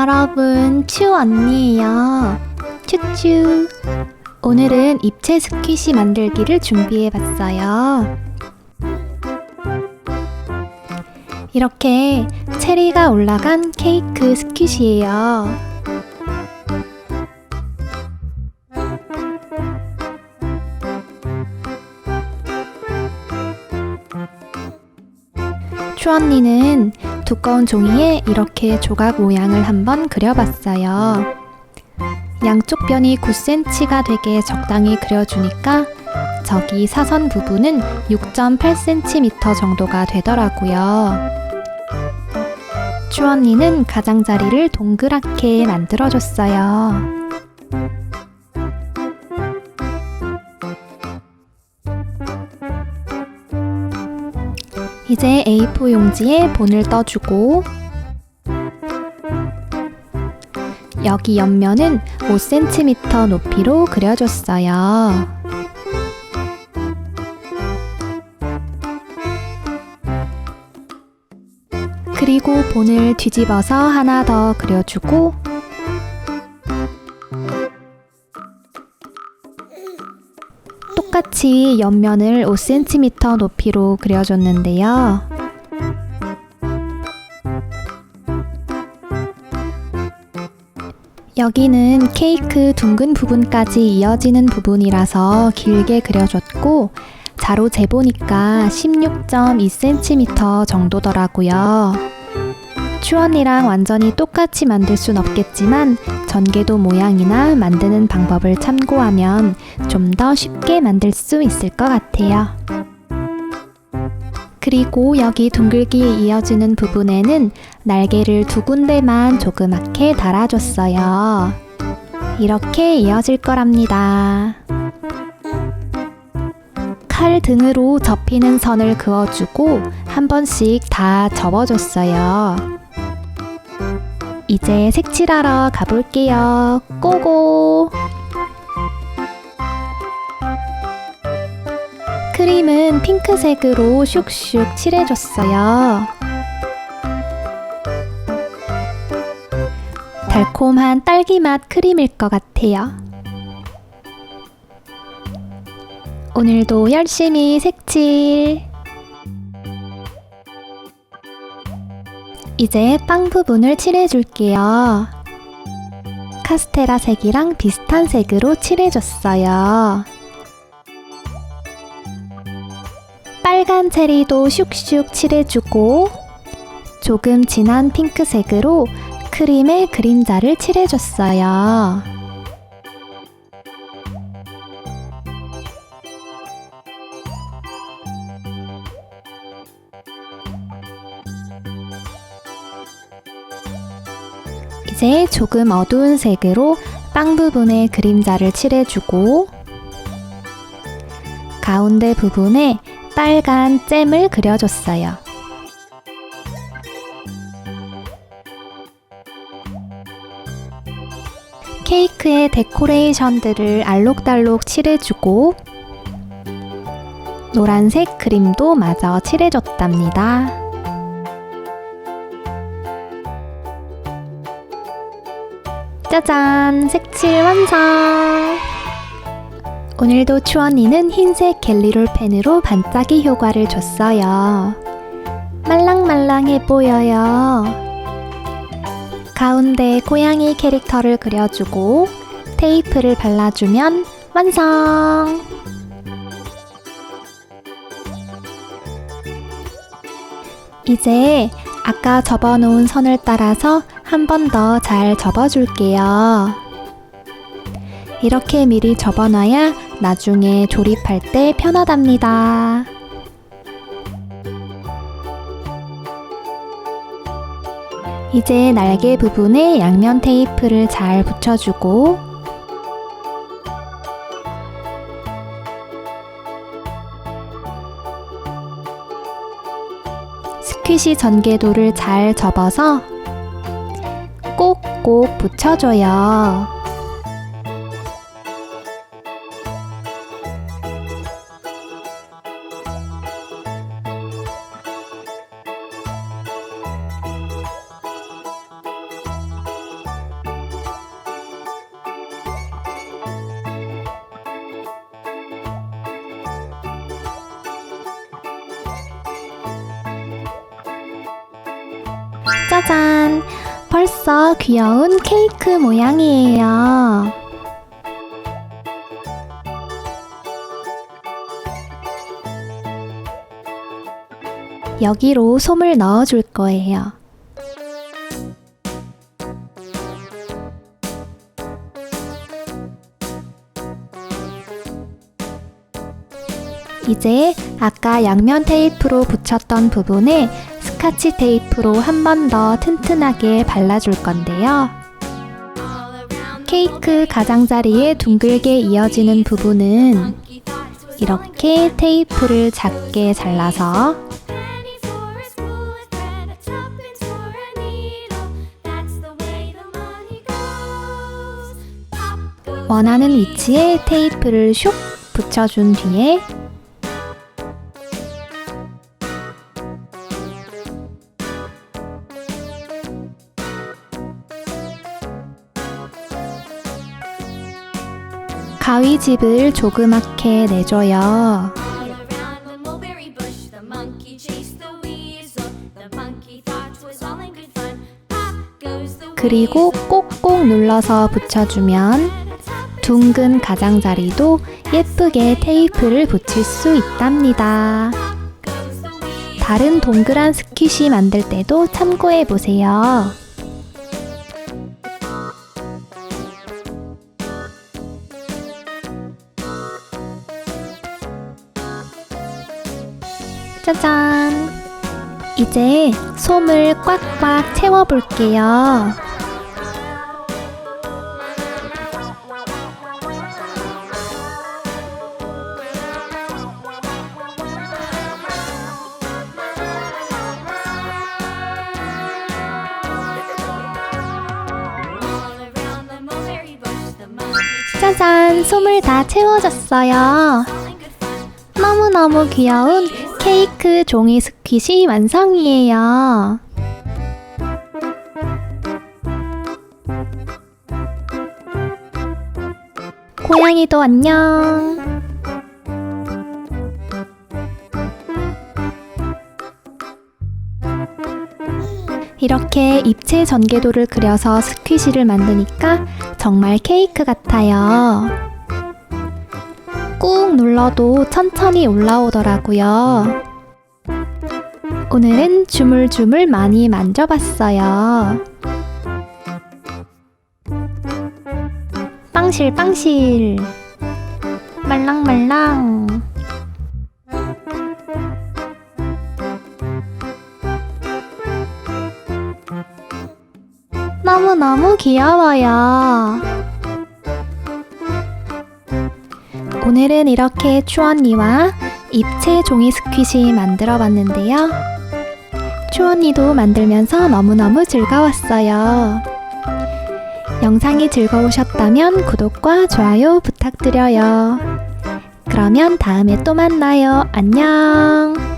여러분, 츄 언니예요. 츄츄. 오늘은 입체 스퀴시 만들기를 준비해 봤어요. 이렇게 체리가 올라간 케이크 스퀴시예요. 츄 언니는 두꺼운 종이에 이렇게 조각 모양을 한번 그려봤어요. 양쪽 변이 9cm가 되게 적당히 그려주니까 저기 사선 부분은 6.8cm 정도가 되더라고요. 츄 언니는 가장자리를 동그랗게 만들어줬어요. 이제 A4 용지에 본을 떠주고 여기 옆면은 5cm 높이로 그려줬어요. 그리고 본을 뒤집어서 하나 더 그려주고 똑같이 옆면을 5cm 높이로 그려줬는데요. 여기는 케이크 둥근 부분까지 이어지는 부분이라서 길게 그려줬고 자로 재보니까 16.2cm 정도더라고요. 추언이랑 완전히 똑같이 만들 순 없겠지만 전개도 모양이나 만드는 방법을 참고하면 좀 더 쉽게 만들 수 있을 것 같아요. 그리고 여기 둥글기에 이어지는 부분에는 날개를 두 군데만 조그맣게 달아줬어요. 이렇게 이어질 거랍니다. 칼 등으로 접히는 선을 그어주고 한 번씩 다 접어줬어요. 이제 색칠하러 가볼게요. 고고! 크림은 핑크색으로 슉슉 칠해줬어요. 달콤한 딸기 맛 크림일 것 같아요. 오늘도 열심히 색칠. 이제 빵 부분을 칠해줄게요. 카스테라 색이랑 비슷한 색으로 칠해줬어요. 빨간 체리도 슉슉 칠해주고 조금 진한 핑크색으로 크림의 그림자를 칠해줬어요. 이제 조금 어두운 색으로 빵 부분에 그림자를 칠해주고 가운데 부분에 빨간 잼을 그려줬어요. 케이크의 데코레이션들을 알록달록 칠해주고 노란색 그림도 마저 칠해줬답니다. 짜잔! 색칠 완성! 오늘도 추언니는 흰색 갤리롤 펜으로 반짝이 효과를 줬어요. 말랑말랑해 보여요. 가운데 고양이 캐릭터를 그려주고 테이프를 발라주면 완성! 이제 아까 접어놓은 선을 따라서 한 번 더 잘 접어줄게요. 이렇게 미리 접어놔야 나중에 조립할 때 편하답니다. 이제 날개 부분에 양면 테이프를 잘 붙여주고 스퀴시 전개도를 잘 접어서 꼭꼭 붙여줘요. 짜잔! 벌써 귀여운 케이크 모양이에요. 여기로 솜을 넣어줄 거예요. 이제 아까 양면 테이프로 붙였던 부분에 스카치 테이프로 한 번 더 튼튼하게 발라줄 건데요. 케이크 가장자리에 둥글게 이어지는 부분은 이렇게 테이프를 작게 잘라서 원하는 위치에 테이프를 슉 붙여준 뒤에 가위집을 조그맣게 내줘요. 그리고. 꼭꼭 눌러서 붙여주면 둥근 가장자리도 예쁘게 테이프를 붙일 수 있답니다. 다른 동그란 스퀴시 만들 때도 참고해 보세요. 짜잔! 이제 솜을 꽉꽉 채워볼게요. 짜잔! 솜을 다 채워졌어요. 너무너무 귀여운 케이크 종이 스퀴시 완성이에요. 고양이도 안녕. 이렇게 입체 전개도를 그려서 스퀴시를 만드니까 정말 케이크 같아요. 꾹 눌러도 천천히 올라오더라고요. 오늘은 주물주물 많이 만져봤어요. 빵실빵실. 말랑말랑. 너무너무 귀여워요. 오늘은 이렇게 추언니와 입체 종이 스퀴시 만들어 봤는데요. 추언니도 만들면서 너무너무 즐거웠어요. 영상이 즐거우셨다면 구독과 좋아요 부탁드려요. 그러면 다음에 또 만나요. 안녕!